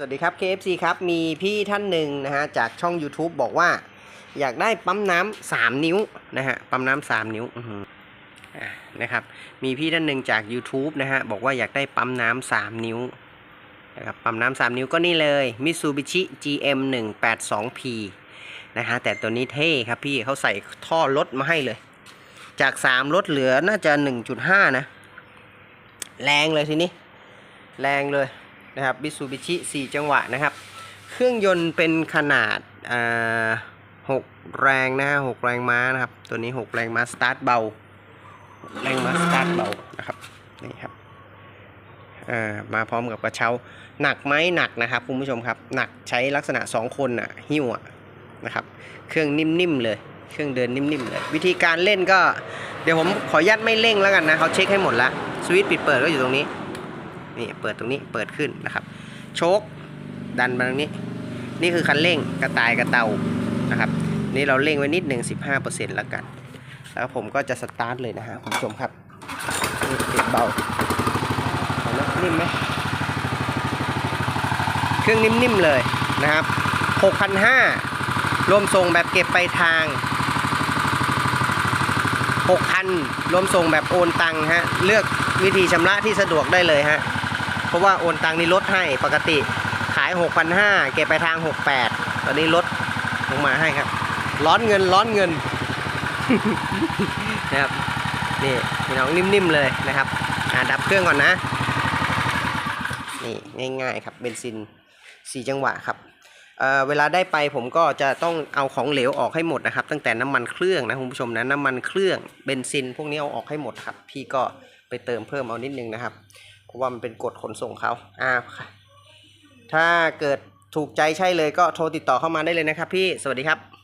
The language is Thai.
สวัสดีครับ KFC ครับ มีพี่ท่านหนึ่งนะฮะจากช่อง YouTube บอกว่า อยากได้ปั๊มน้ำสามนิ้วนะฮะปั๊มน้ำสามนิ้วนะครับ มีพี่ท่านหนึ่งจาก YouTube นะฮะบอกว่าอยากได้ปั๊มน้ำสามนิ้วนะครับปั๊มน้ำสามนิ้วก็นี่เลย Mitsubishi GM 1 8 2 P นะฮะแต่ตัวนี้เท่ครับพี่เขาใส่ท่อรถมาให้เลย จาก3รถเหลือน่าจะ 1.5 นะ แรงเลยทีนี้ แรงเลย นะครับ Mitsubishi 4จังหวะนะครับ เครื่องยนต์เป็นขนาดอ่า6แรงนะฮะ6แรงม้านะครับ ตัวนี้ 6 แรงม้าสตาร์ทเบาแรงม้าสตาร์ทเบานะครับนี่ครับอ่ามาพร้อมกับกระเช้าหนักไหมหนักนะครับคุณผู้ชมครับ หนักใช้ลักษณะ 2 คนอะหิ้วอะนะครับ เครื่องนิ่มๆเลย เครื่องเดินนิ่มๆเลย วิธีการเล่นก็ เดี๋ยวผมขออนุญาตไม่เร่งแล้วกันนะเขาเช็คให้หมดแล้วสวิตช์ปิดเปิดก็อยู่ตรงนี้ นี่เปิดตรงนี้เปิดขึ้นนะครับ โชคดันมาตรงนี้ นี่คือคันเร่งกระต่ายกระเตานะครับ นี่เราเร่งไว้นิดหนึ่ง15%แล้วกัน แล้วผมก็จะสตาร์ทเลยนะฮะคุณผู้ชมครับติดเบาเนไหมนิ่มไหมเครื่องนิ่มๆเลยนะครับ6,500รวมส่งแบบเก็บไปลายทาง6,000รวมส่งแบบโอนตังค์ฮะ เลือกวิธีชำระที่สะดวกได้เลยฮะ เพราะว่าโอนตังนี่ลดให้ปกติขาย 6,500เก็บไปทาง 68 ตอนนี้ลดลงมาให้ครับ ร้อนเงินร้อนเงินนะครับนี่พี่น้องนิ่มๆเลยนะครับอ่าดับเครื่องก่อนนะนี่ง่ายๆครับเบนซิน 4 จังหวะครับเอ่อเวลาได้ไปผมก็จะต้องเอาของเหลวออกให้หมดนะครับ ตั้งแต่น้ำมันเครื่องนะคุณผู้ชมนะน้ำมันเครื่องเบนซิน พวกนี้เอาออกให้หมดครับ พี่ก็ไปเติมเพิ่มเอานิดนึงนะครับ เพราะว่ามันเป็นกฎขนส่งเขาอ่าถ้าเกิดถูกใจใช่เลยก็โทรติดต่อเข้ามาได้เลยนะครับพี่สวัสดีครับ